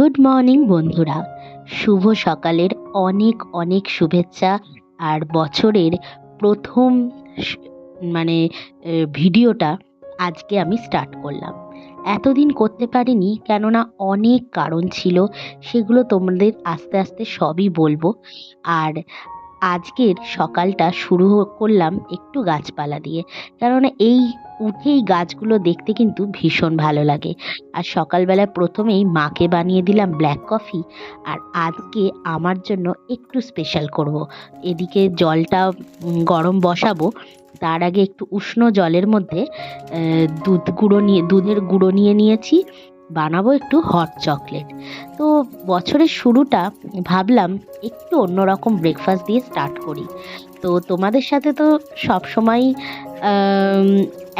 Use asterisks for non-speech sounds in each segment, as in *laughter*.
Good morning বন্ধুরা। শুভ সকালের অনেক অনেক শুভেচ্ছা আর বছরের প্রথম মানে ভিডিওটা আজকে আমি স্টার্ট করলাম। এতদিন করতে পারিনি, কেননা অনেক কারণ ছিল, সেগুলো তোমাদের আস্তে আস্তে সবই বলব। আর আজকের সকালটা শুরু করলাম একটু গাছপালা দিয়ে। কেননা এই উঠেই গাছগুলো দেখতে কিন্তু ভীষণ ভালো লাগে। আর সকালবেলায় প্রথমেই মাকে বানিয়ে দিলাম ব্ল্যাক কফি আর আজকে আমার জন্য একটু স্পেশাল করব। এদিকে জলটা গরম বসাবো, তার আগে একটু উষ্ণ জলের মধ্যে দুধ গুঁড়ো নিয়ে, দুধের গুঁড়ো নিয়ে নিয়েছি। বানাবো একটু হট চকলেট তো বছরের শুরুটা ভাবলাম একটু অন্যরকম ব্রেকফাস্ট দিয়ে স্টার্ট করি। তো তোমাদের সাথে তো সবসময়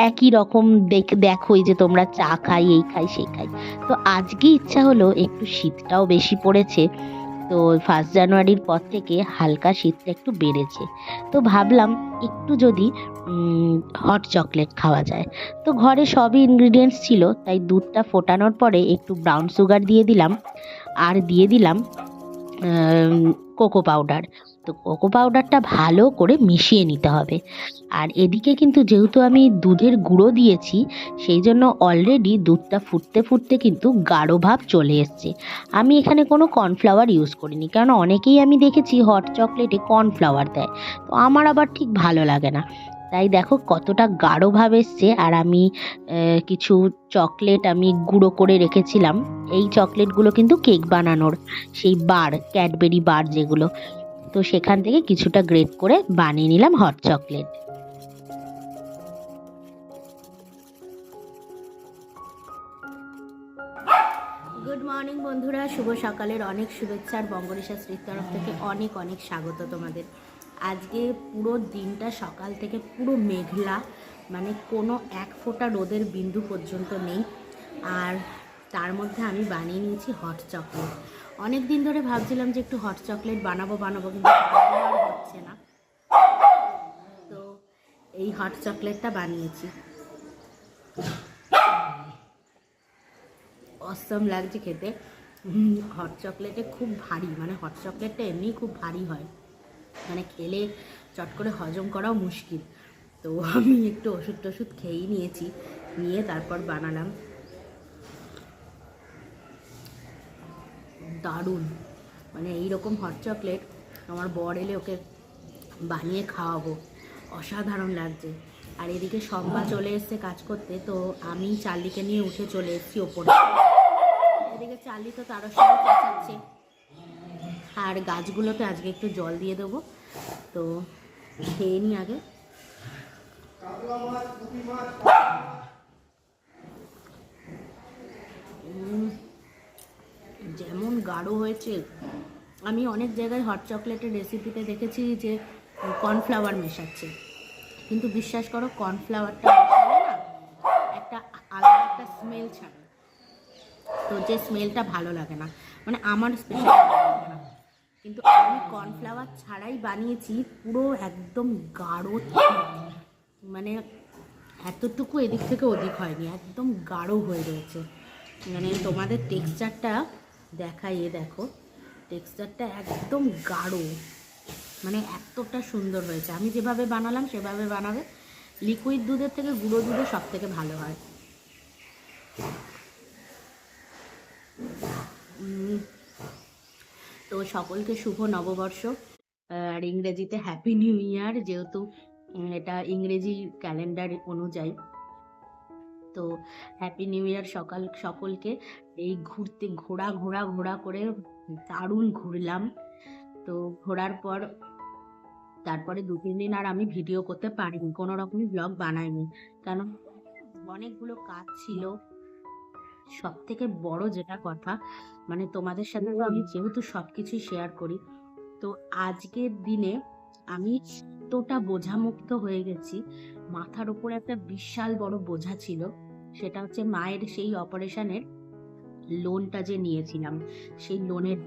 একই রকম দেখ, দেখোই যে তোমরা চা খাই, এই খাই, সেই খাই। তো আজকে ইচ্ছা হলো একটু শীতটাও বেশি পড়েছে। তো ফার্স্ট জানুয়ারির পর থেকে হালকা শীতটা একটু বেড়েছে। তো ভাবলাম একটু যদি হট চকলেট খাওয়া যায়। তো ঘরে সবই ইনগ্রিডিয়েন্টস ছিল, তাই দুধটা ফোটানোর পরে একটু ব্রাউন সুগার দিয়ে দিলাম। আর দিয়ে দিলাম কোকো পাউডার তো কোকো পাউডারটা ভালো করে মিশিয়ে নিতে হবে। আর এদিকে কিন্তু যেহেতু আমি দুধের গুঁড়ো দিয়েছি, সেই জন্য অলরেডি দুধটা ফুটতে ফুটতে কিন্তু গাঢ় ভাব চলে এসছে। আমি এখানে কোনো কর্নফ্লাওয়ার ইউজ করিনি, কারণ অনেকেই আমি দেখেছি হট চকলেটে কর্নফ্লাওয়ার দেয়। তো আমার আবার ঠিক ভালো লাগে না। তাই দেখো কতটা গাঢ় ভাব এসছে, আর আমি কিছু চকলেট আমি গুঁড়ো করে রেখেছিলাম। এই চকলেটগুলো কিন্তু কেক বানানোর, সেই বার ক্যাডবেরি বার যেগুলো তো সেখান থেকে কিছুটা গ্রেট করে বানিয়ে নিলাম হট চকলেট গুড মর্নিং বন্ধুরা, শুভ সকালের অনেক শুভেচ্ছা আর বঙ্গরিশা শ্রীর তরফ থেকে অনেক অনেক স্বাগত তোমাদের। আজকে পুরো দিনটা সকাল থেকে পুরো মেঘলা মানে কোনো এক ফোঁটা রোদের বিন্দু পর্যন্ত নেই। আর তার মধ্যে আমি বানিয়ে নিয়েছি হট চকলেট অনেক দিন ধরে ভাবছিলাম যে একটু হট চকলেট বানাবো বানাবো, কিন্তু হচ্ছে না। তো এই হট চকলেটটা বানিয়েছি। অসম লাগছে খেতে। হট চকলেটে খুব ভারী মানে হট চকলেটটা এমনিই খুব ভারী হয়। মানে খেলে চট করে হজম করাও মুশকিল। তো আমি একটু ওষুধ টষুধ খেয়েই নিয়েছি, নিয়ে তারপর বানালাম। দারুণ। মানে এইরকম হট চকলেট আমার বর এলে ওকে বানিয়ে খাওয়াবো। অসাধারণ লাগছে। আর এদিকে সম্পা চলে এসছে কাজ করতে, তো আমি চার্লিকে নিয়ে উঠে চলে এসেছি ওপরে। এদিকে চার্লি তো তারও সঙ্গে আর গাছগুলোতে আজকে একটু জল দিয়ে দেবো। তো খেয়ে নিই আগে। যেমন গাঢ় হয়েছে, আমি অনেক জায়গায় হট চকলেটের রেসিপিতে দেখেছি যে কর্নফ্লাওয়ার মেশাচ্ছে। কিন্তু বিশ্বাস করো কর্নফ্লাওয়ারটা মেশালে না একটা আলাদা একটা স্মেল ছাড়ে। তো যে স্মেলটা ভালো লাগে না মানে আমার স্পেশাল লাগে না। কিন্তু আমি কর্নফ্লাওয়ার ছাড়াই বানিয়েছি, পুরো একদম গাঢ় মানে এতটুকু এদিক থেকে ওদিক হয়নি, একদম গাঢ় হয়ে রয়েছে। মানে তোমাদের টেক্সচারটা দেখাই, এ দেখো। টেক্সচারটা একদম গাঢ়। মানে এতটা সুন্দর হয়েছে। আমি যেভাবে বানালাম, সেভাবে বানাবে। লিকুইড দুধের থেকে গুঁড়ো দুধে সব থেকে ভালো হয়। তো সকলকে শুভ নববর্ষ। আর ইংরেজিতে হ্যাপি নিউ ইয়ার যেহেতু এটা ইংরেজি ক্যালেন্ডার অনুযায়ী। তো হ্যাপি নিউ ইয়ার সকাল, সকলকে। এই ঘুরতে ঘোরা ঘোরা ঘোরা করে দারুণ ঘুরলাম। তো ঘোরার পর, তারপরে দু, তিন দিন আর আমি ভিডিও করতে পারিনি, কোনো রকমই ব্লগ বানাইনি। কারণ অনেকগুলো কাজ ছিল। সব থেকে বড় যেটা কথা মানে তোমাদের সাথে আমি যেহেতু সব কিছুই শেয়ার করি, তো আজকের দিনে আমি এতটা বোঝামুক্ত হয়ে গেছি মাথার উপরে একটা বিশাল বড় বোঝা ছিল। সেটা হচ্ছে মায়ের সেই অপারেশনের লোনটা যে নিয়েছিলাম, সেই লোনের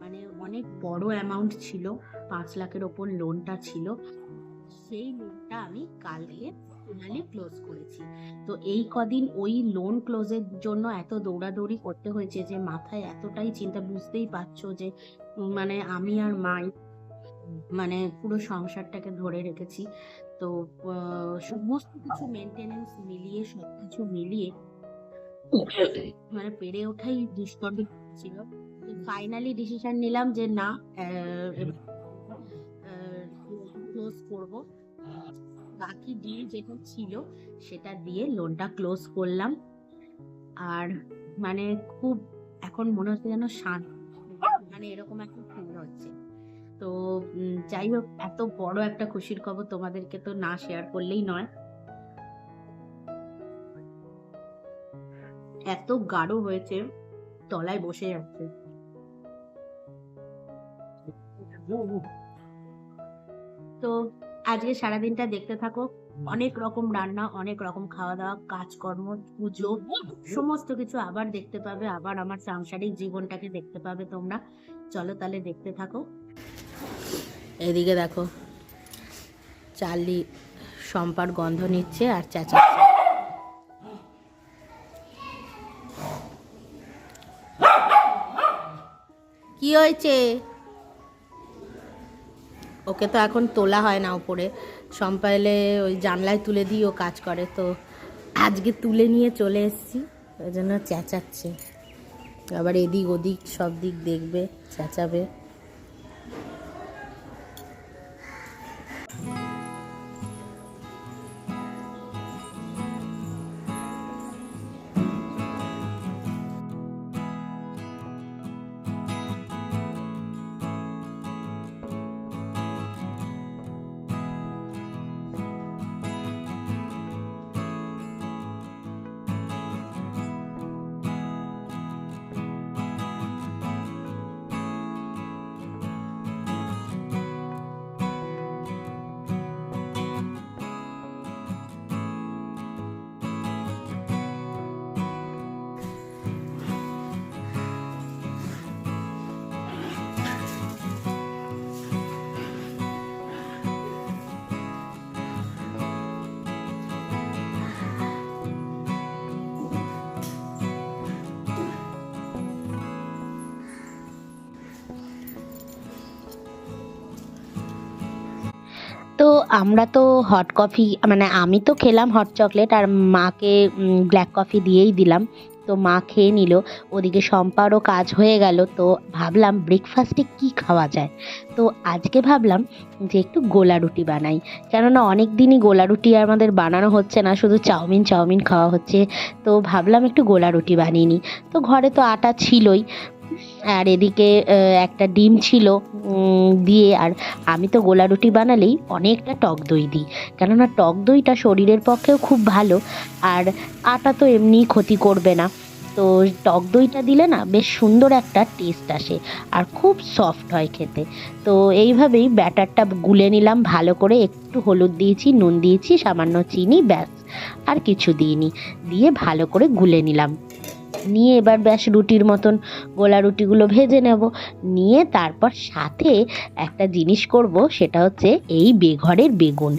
মানে অনেক বড় অ্যামাউন্ট ছিল, পাঁচ লাখের ওপর লোনটা ছিল। সেই লোনটা আমি কালকে ফাইনালি ক্লোজ করেছি। তো এই কদিন ওই লোন ক্লোজের জন্য এত দৌড়াদৌড়ি করতে হয়েছে যে মাথায় এতটাই চিন্তা, বুঝতেই পারছ যে মানে আমি আর মাই মানে পুরো সংসারটাকে ধরে রেখেছি। তো সমস্ত কিছু মেনটেনেন্স মিলিয়ে সব কিছু মিলিয়ে মানে পেরে ওঠাই দুষ্কর ছিল। ফাইনালি ডিসিশন নিলাম যে না ক্লোজ করব। বাকি ডিল যেটা ছিল সেটা দিয়ে লোনটা ক্লোজ করলাম। আর মানে খুব এখন মনে হচ্ছে যেন শান্ত মানে এরকম একটা তো যাই হোক এত বড় একটা খুশির খবর তোমাদেরকে তো না শেয়ার করলেই নয়। এত গাঢ় হয়েছে, তলায় বসে যাচ্ছে তো, আজকে সারাদিনটা দেখতে থাকো। অনেক রকম রান্না, অনেক রকম খাওয়া দাওয়া কাজকর্ম, পুজো, সমস্ত কিছু আবার দেখতে পাবে, আবার আমার সাংসারিক জীবনটাকে দেখতে পাবে তোমরা। চলো তাহলে দেখতে থাকো। এদিকে দেখো চার্লি সম্পার গন্ধ নিচ্ছে আর চেঁচাচ্ছে কি হয়েছে? ওকে তো এখন তোলা হয় না উপরে। শম্পা এলে ওই জানলায় তুলে দিই ও কাজ করে। তো আজকে তুলে নিয়ে চলে এসেছি, ওই জন্য চেঁচাচ্ছে। আবার এদিক ওদিক সব দিক দেখবে, চেঁচাবে। আমরা তো হট কফি মানে আমি তো খেলাম হট চকলেট আর মাকে ব্ল্যাক কফি দিয়েই দিলাম। তো মা খেয়ে নিল। ওদিকে শম্পারও কাজ হয়ে গেল। তো ভাবলাম ব্রেকফাস্টে কি খাওয়া যায়? তো আজকে ভাবলাম যে একটু গোলা রুটি বানাই। কেননা অনেক দিনই গোলা রুটি আমাদের বানানো হচ্ছে না, শুধু চাউমিন চাউমিন খাওয়া হচ্ছে। তো ভাবলাম একটু গোলা রুটি বানিয়ে নিই। তো ঘরে তো আটা ছিলই। আর এদিকে একটা ডিম ছিল দিয়ে, আর আমি তো গোলা রুটি বানালেই অনেকটা টক দই দিই। কেননা টক দইটা শরীরের পক্ষেও খুব ভালো, আর আটা তো এমনিই ক্ষতি করবে না। তো টক দইটা দিলে না বেশ সুন্দর একটা টেস্ট আসে, আর খুব সফট হয় খেতে। তো এইভাবেই ব্যাটারটা গুলে নিলাম, ভালো করে একটু হলুদ দিয়েছি, নুন দিয়েছি, সামান্য চিনি, ব্যাস, আর কিছু দিইনি। দিয়ে ভালো করে গুলে নিলাম। নিয়ে এবার ব্যাস রুটির মতন গোলা রুটিগুলো ভেজে নেব। নিয়ে তারপর সাথে একটা জিনিস করব, সেটা হচ্ছে এই বেঘরের বেগুন।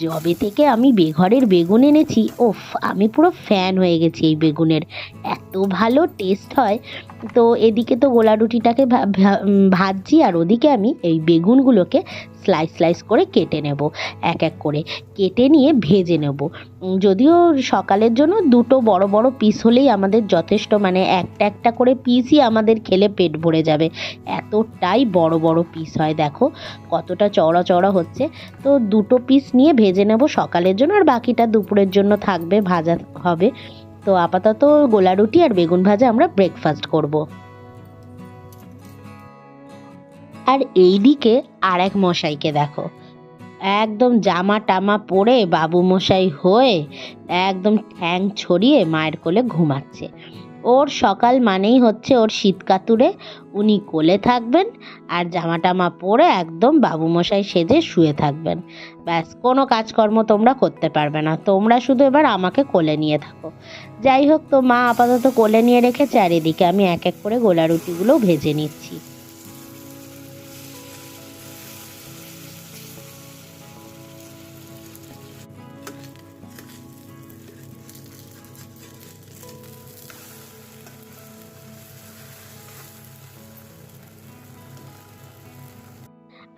যবে থেকে আমি বেঘরের বেগুন এনেছি, ওফ, আমি পুরো ফ্যান হয়ে গেছি এই বেগুনের। এত ভালো টেস্ট হয়। তো এদিকে তো গোলা রুটিটাকে ভাজছি, আর ওদিকে আমি এই বেগুনগুলোকে স্লাইস স্লাইস করে কেটে নেব। এক এক করে কেটে নিয়ে ভেজে নেব। যদিও সকালের জন্য দুটো বড় বড় পিস হলেই আমাদের যথেষ্ট মানে একটা একটা করে পিসই আমাদের খেলে পেট ভরে যাবে। এতটাই বড় বড় পিস হয়, দেখো কতটা চওড়া চওড়া হচ্ছে। তো দুটো পিস নিয়ে ভেজে নেব সকালের জন্য, আর বাকিটা দুপুরের জন্য থাকবে, ভাজা হবে। তো আপাতত গোলা রুটি আর বেগুন ভাজা আমরা ব্রেকফাস্ট করব। আর এইদিকে আর এক মশাইকে দেখো। একদম জামা টামা পরে বাবু মশাই হয়ে একদম ঠ্যাং ছড়িয়ে মায়ের কোলে ঘুমাচ্ছে। ওর সকাল মানেই হচ্ছে ওর শীত কাতুরে উনি কোলে থাকবেন আর জামা টামা পরে একদম বাবু মশাই সেজে শুয়ে থাকবেন। ব্যাস, কোনো কাজকর্ম তোমরা করতে পারবে না। তোমরা শুধু এবার আমাকে কোলে নিয়ে থাকো। যাই হোক তো মা আপাতত কোলে নিয়ে রেখেছে আর এদিকে আমি এক এক করে গোলা রুটিগুলো ভেজে নিচ্ছি।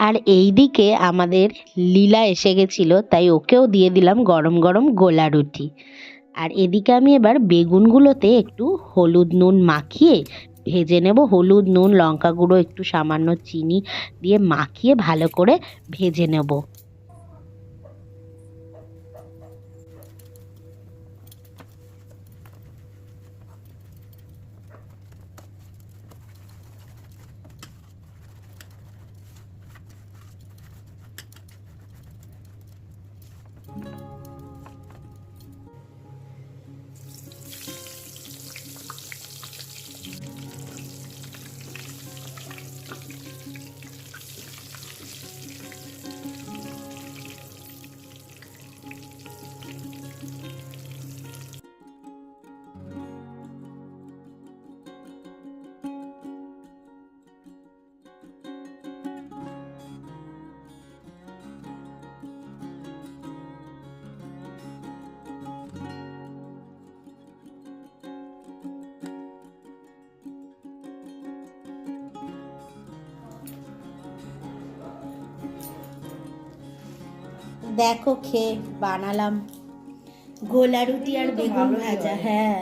আর এই দিকে আমাদের লীলা এসে গেছিল, তাই ওকেও দিয়ে দিলাম গরম গরম গোলা রুটি। আর এদিকে আমি এবার বেগুনগুলোতে একটু হলুদ নুন মাখিয়ে ভেজে নেব। হলুদ নুন, লঙ্কা গুঁড়ো, একটু সামান্য চিনি দিয়ে মাখিয়ে ভালো করে ভেজে নেব। দেখো খেয়ে বানালাম। গোলা রুটি আর বেগুন ভাজা হ্যাঁ।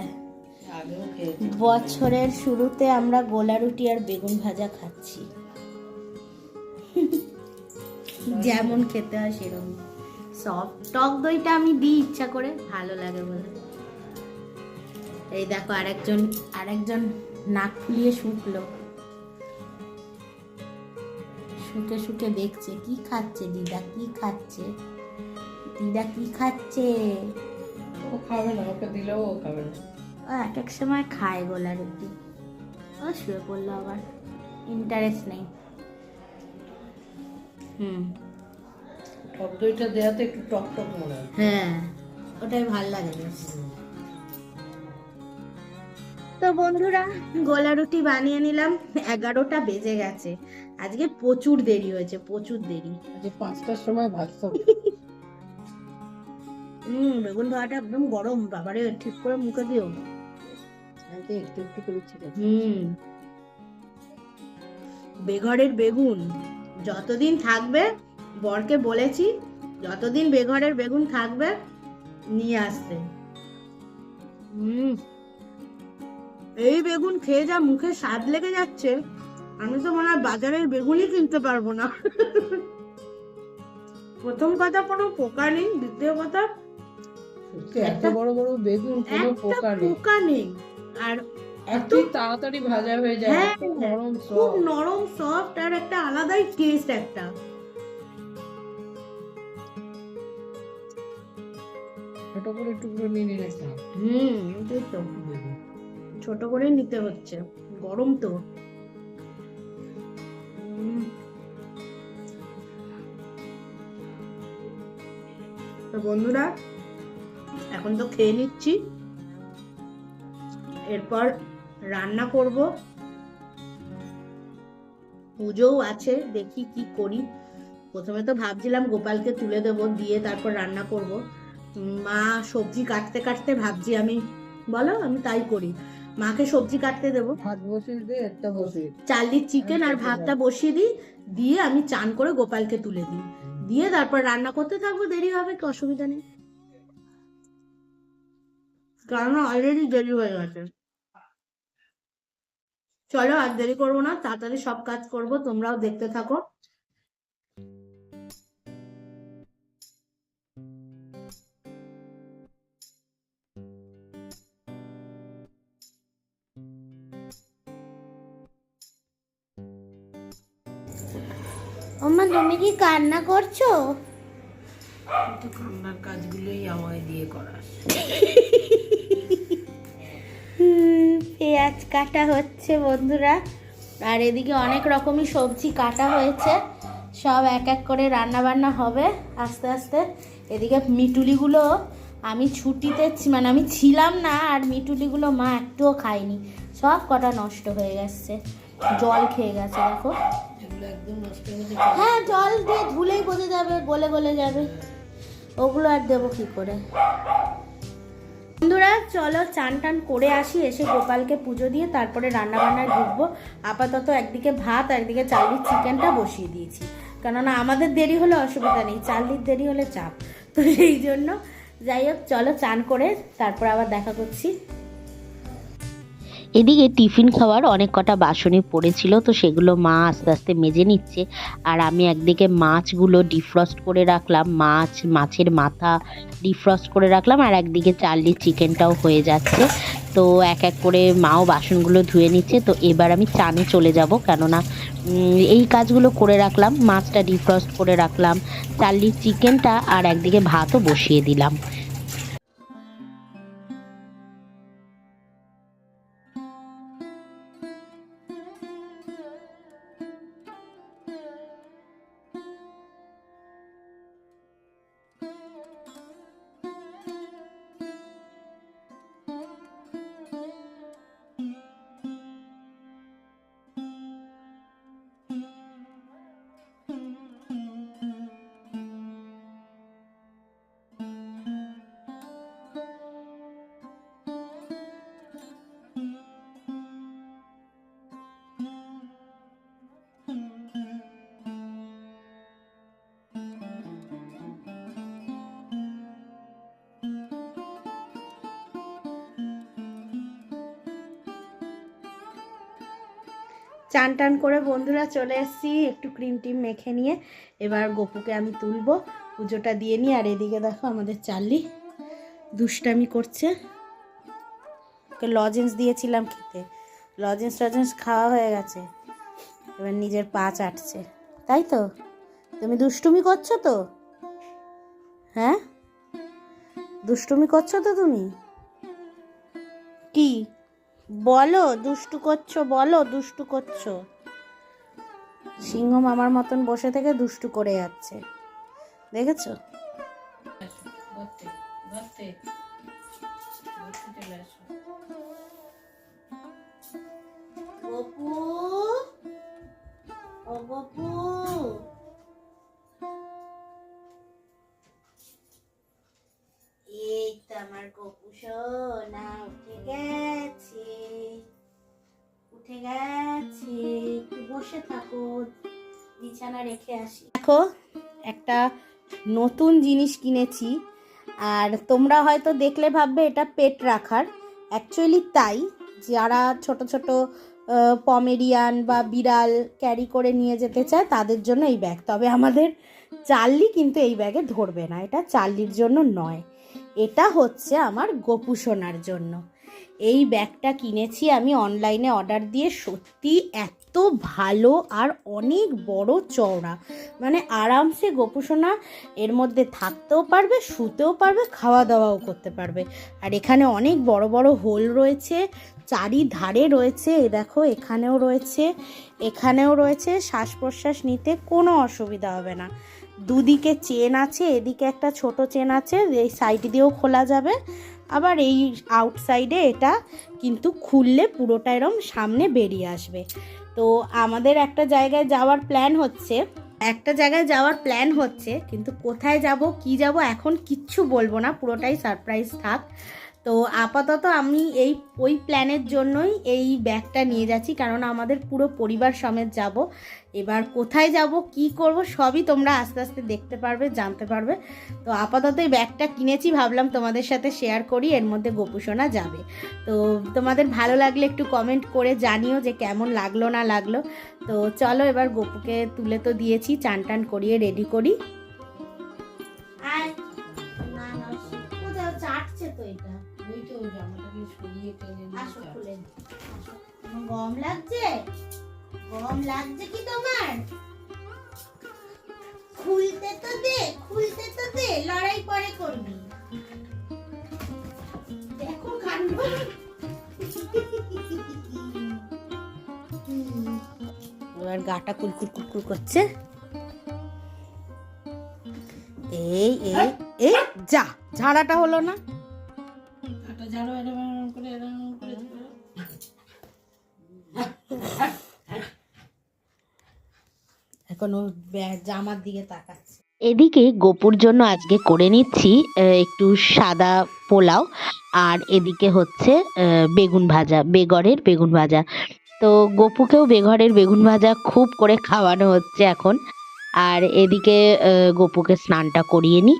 বছরের শুরুতে আমরা গোলা রুটি আর বেগুন ভাজা খাচ্ছি। যেমন খেতে হয় সেরকম। সব টক দইটা আমি দিই ইচ্ছা করে ভালো লাগে বলে। এই দেখো আরেকজন আরেকজন নাক ফুলিয়ে শুকলো। শুকে শুকে দেখছে কি খাচ্ছে দিদা কি খাচ্ছে? দিদা কি খাচ্ছে? ও খাবে না ওকে দিলেও ও খাবে না। ও এক এক সময় খায় গোলা রুটি। ও শুয়ে পড়ল আবার। ইন্টারেস্ট নেই। হুম। টক দইটা দেওয়াতে একটু টক টক মনে হয়। হ্যাঁ ওটাই ভালো লাগে বেশ। তো বন্ধুরা গোলা রুটি বানিয়ে নিলাম। এগারোটা বেজে গেছে। আজকে প্রচুর দেরি হয়েছে প্রচুর দেরি। আজকে পাঁচটার সময় ভাত *laughs* হুম বেগুন ভাজাটা একদম গরম বাবারে ঠিক করে মুখে দিও। একটু একটু করে ছিল হুম। বেঘরের বেগুন যতদিন থাকবে বরকে বলেছি যতদিন বেঘরের বেগুন থাকবে নিয়ে আসতে। হুম এই বেগুন খেয়ে যা মুখে স্বাদ লেগে যাচ্ছে আমি তো মনে হয় বাজারের বেগুনই কিনতে পারব না। প্রথম কথা কোনো পোকা নেই দ্বিতীয় কথা এত বড় বড় বেগুন কোনো পোকা নেই। পোকা নেই। আর এত তাড়াতাড়ি ভাজা হয়ে যায় হ্যাঁ, নরম খুব নরম সফট আর একটা আলাদাই টেস্ট একটা। ছোট করে টুকরো নিয়ে নিলে হুম তো। ছোট করে নিতে হচ্ছে গরম তো। তো বন্ধুরা এখন তো খেয়ে নিচ্ছি। এরপর রান্না করব। পুজোও আছে দেখি কি করি। প্রথমে তো ভাবছিলাম গোপালকে তুলে দেব দিয়ে তারপর রান্না করব। মা সবজি কাটতে কাটতে ভাবছি আমি বলো আমি তাই করি। মাকে সবজি কাটতে দেবো। ভাত বসিয়ে দে একটা বসিয়ে দে। চিকেন আর ভাতটা বসিয়ে দিই দিয়ে আমি চান করে গোপালকে তুলে দিই। দিয়ে তারপর রান্না করতে থাকব দেরি হবে কি অসুবিধা নেই। কারণ অলরেডি দেরি হয়ে গেছে। চলো আর দেরি করব না, তাড়াতাড়ি সব কাজ করব, তোমরাও দেখতে থাকো। ওমা, তুমি কি কান্না করছ? তো কান্নার কাজগুলোই আমায় দিয়ে করাস। পেঁয়াজ কাটা হচ্ছে বন্ধুরা। আর এদিকে অনেক রকমই সবজি কাটা হয়েছে। সব এক এক করে রান্না বান্না হবে আস্তে আস্তে। এদিকে মিটুলিগুলো আমি ছুটিতে মানে আমি ছিলাম না আর মিটুলিগুলো মা একটুও খায়নি। সব কটা নষ্ট হয়ে গেছে। জল খেয়ে গেছে দেখো। হয়ে হ্যাঁ জল দিয়ে ধুলেই বোঝা যাবে গলে গলে যাবে। ওগুলো আর দেবো কি করে? বন্ধুরা, চলো চান টান করে আসি, এসে গোপালকে পুজো দিয়ে তারপরে রান্না বান্নায় ঢুকবো। আপাতত একদিকে ভাত একদিকে চালির চিকেনটা বসিয়ে দিয়েছি। কেননা আমাদের দেরি হলে অসুবিধা নেই চার্লির দেরি হলে চাপ। তো সেই জন্য যাই হোক, চলো চান করে তারপর আবার দেখা করছি। এদিকে টিফিন খাওয়ার অনেক কটা বাসনই পড়েছিল, তো সেগুলো মা আস্তে আস্তে মেজে নিচ্ছে। আর আমি একদিকে মাছগুলো ডিফ্রস্ট করে রাখলাম, মাছ, মাছের মাথা ডিফ্রস্ট করে রাখলাম, আর একদিকে চার্লির চিকেনটাও হয়ে যাচ্ছে। তো এক এক করে মাও বাসনগুলো ধুয়ে নিচ্ছে, তো এবার আমি চানে চলে যাব। কেননা এই কাজগুলো করে রাখলাম, মাছটা ডিফ্রস্ট করে রাখলাম চার্লির চিকেনটা আর একদিকে ভাতও বসিয়ে দিলাম। চান টান করে বন্ধুরা চলে এসেছি একটু ক্রিম টিম মেখে নিয়ে। এবার গপুকে আমি তুলবো, পুজোটা দিয়ে নিই আর এদিকে দেখো আমাদের চার্লি দুষ্টামি করছে। ওকে লজেন্স দিয়েছিলাম খেতে। লজেন্স টজেন্স খাওয়া হয়ে গেছে। এবার নিজের পা চাটছে। তাই তো? তুমি দুষ্টুমি করছ তো? হ্যাঁ? দুষ্টুমি করছ তো তুমি? বলো, দুষ্টু করছ, বলো, দুষ্টু করছ। সিংহ মামার মতন বসে থেকে দুষ্টু করে যাচ্ছে। দেখেছ? বিছানা রেখে আসি। দেখো, একটা নতুন জিনিস কিনেছি, আর তোমরা হয়তো দেখলে ভাববে এটা পেট রাখার। অ্যাকচুয়ালি তাই, যারা ছোট ছোট পমেরিয়ান বা বিড়াল ক্যারি করে নিয়ে যেতে চায়, তাদের জন্য এই ব্যাগ তবে আমাদের চার্লি কিন্তু এই ব্যাগে ধরবে না, এটা চার্লির জন্য নয়। এটা হচ্ছে আমার গোপু সোনার জন্য। এই ব্যাগটা কিনেছি আমি অনলাইনে অর্ডার দিয়ে সত্যি এত ভালো আর অনেক বড় চওড়া। মানে আরামসে গোপু সোনা এর মধ্যে থাকতেও পারবে, শুতেও পারবে খাওয়া দাওয়াও করতে পারবে। আর এখানে অনেক বড় বড় হোল রয়েছে, চারিধারে রয়েছে, এ দেখো এখানেও রয়েছে এখানেও রয়েছে শ্বাস প্রশ্বাস নিতে কোনো অসুবিধা হবে না। দুদিকে চেন আছে, এদিকে একটা ছোট চেন আছে, এই সাইড দিয়েও খোলা যাবে। আবার এই আউটসাইডে এটা কিন্তু খুললে পুরোটা এরম সামনে বেরিয়ে আসবে। তো আমাদের একটা জায়গায় যাওয়ার প্ল্যান হচ্ছে। একটা জায়গায় যাওয়ার প্ল্যান হচ্ছে, কিন্তু কোথায় যাব, কি যাব, এখন কিচ্ছু বলব না, পুরোটাই সারপ্রাইজ থাক। তো আপাতত আমি এই, ওই প্ল্যানের জন্যই এই ব্যাগটা নিয়ে যাচ্ছি, কারণ আমাদের পুরো পরিবার সমেত যাব। এবার কোথায় যাব, কি করব, সবই তোমরা আস্তে আস্তে দেখতে পারবে, জানতে পারবে। তো আপাতত এই ব্যাগটা কিনেছি, ভাবলাম তোমাদের সাথে শেয়ার করি, এর মধ্যে গোপুসোনা যাবে। তো তোমাদের ভালো লাগলে একটু কমেন্ট করে জানিও যে কেমন লাগল, না লাগল। তো চলো এবার গোপুকে তুলে তো দিয়েছি চান টান করিয়ে রেডি করি। ওই তো জামাটাকে সরিয়ে টেনে নিয়ে গরম লাগছে? গরম লাগছে কি তোমার? খুলতে তো দে খুলতে তো দে লড়াই পরে করবি। দেখো কাণ্ড। এবার গাটা কুলকুল কুলকুল করছে। এই এই এই যা ঝাড়াটা হলো না। এদিকে গোপুর জন্য আজকে করে নিচ্ছি একটু সাদা পোলাও, আর এদিকে হচ্ছে বেগুন ভাজা, বেগরের বেগুন ভাজা। তো গোপুকেও বেঘরের বেগুন ভাজা খুব করে খাওয়ানো হচ্ছে এখন। আর এদিকে গোপুকে স্নানটা করিয়ে নিই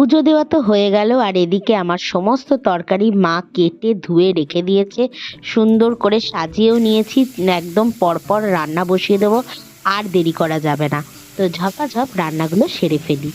পুজো দেওয়া তো হয়ে গেল, আর এদিকে আমার সমস্ত তরকারি মা কেটে ধুয়ে রেখে দিয়েছে। সুন্দর করে সাজিয়েও নিয়েছি, একদম পরপর রান্না বসিয়ে দেবো, আর দেরি করা যাবে না। তো ঝপাঝপ রান্নাগুলো সেরে ফেলি।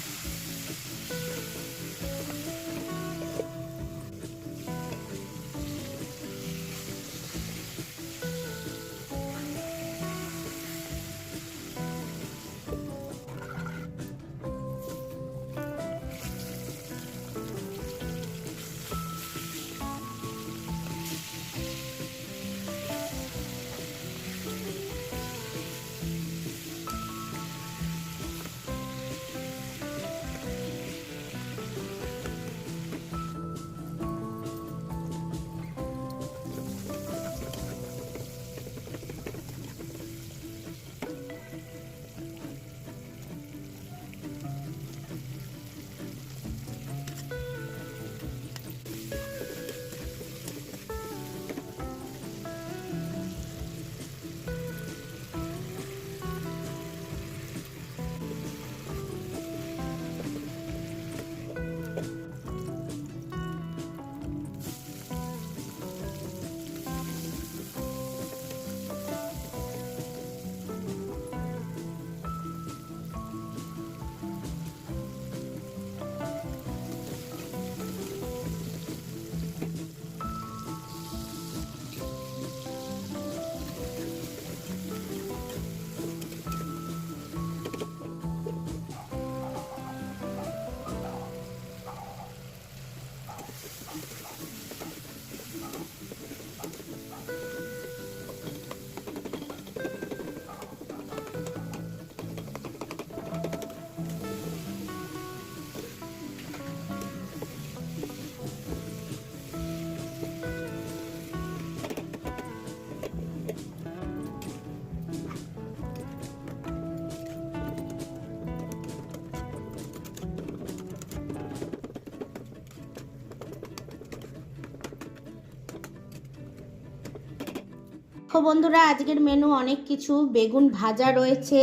দেখো বন্ধুরা, আজকের মেনু অনেক কিছু। বেগুন ভাজা রয়েছে,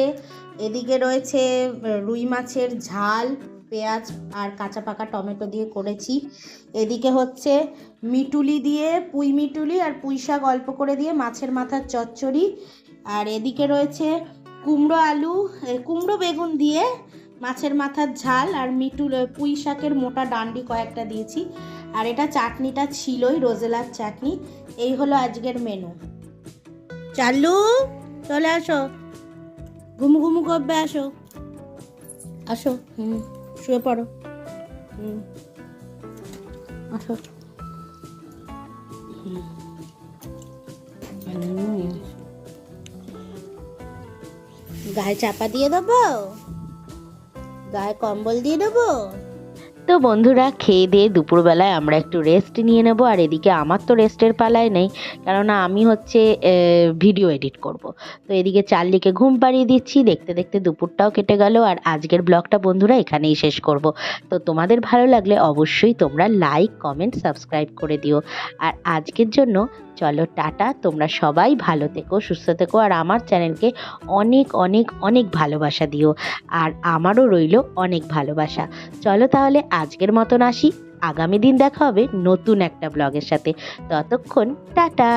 এদিকে রয়েছে রুই মাছের ঝাল, পেঁয়াজ আর কাঁচা পাকা টমেটো দিয়ে করেছি। এদিকে হচ্ছে মিটুলি দিয়ে, পুঁই মিটুলি আর পুঁই শাক অল্প করে দিয়ে মাছের মাথার চচ্চড়ি। আর এদিকে রয়েছে কুমড়ো আলু কুমড়ো বেগুন দিয়ে মাছের মাথার ঝাল আর মিটুল পুঁই শাকের মোটা ডান্ডি কয়েকটা দিয়েছি। আর এটা চাটনিটা ছিলই রোজেলার চাটনি। এই হলো আজকের মেনু চালু চলে আসো। ঘুমু ঘুমু করবে, আসো। আসো, হুম, শুয়ে পড়ো। হুম, আসো। গায়ে চাপা দিয়ে দেবো? গায়ে কম্বল দিয়ে দেবো? তো বন্ধুরা, খেয়ে দিয়ে দুপুরবেলায় আমরা একটু রেস্ট নিয়ে নেব। আর এদিকে আমার তো রেস্টের পালায় নেই, কেননা আমি হচ্ছে ভিডিও এডিট করব। তো এদিকে চার্লিকে ঘুম পাড়িয়ে দিচ্ছি, দেখতে দেখতে দুপুরটাও কেটে গেল। আর আজকের ব্লগটা বন্ধুরা এখানেই শেষ করব। তো তোমাদের ভালো লাগলে অবশ্যই তোমরা লাইক কমেন্ট সাবস্ক্রাইব করে দিও। আর আজকের জন্য চলো, টাটা। তোমরা সবাই ভালো থেকো, সুস্থ থেকো, আর আমার চ্যানেলকে অনেক অনেক অনেক ভালোবাসা দিও, আর আমারও রইল অনেক ভালোবাসা। চলো তাহলে আজকের মতন আসি, আগামী দিন দেখা হবে নতুন একটা ব্লগের সাথে। ততক্ষণ, টাটা!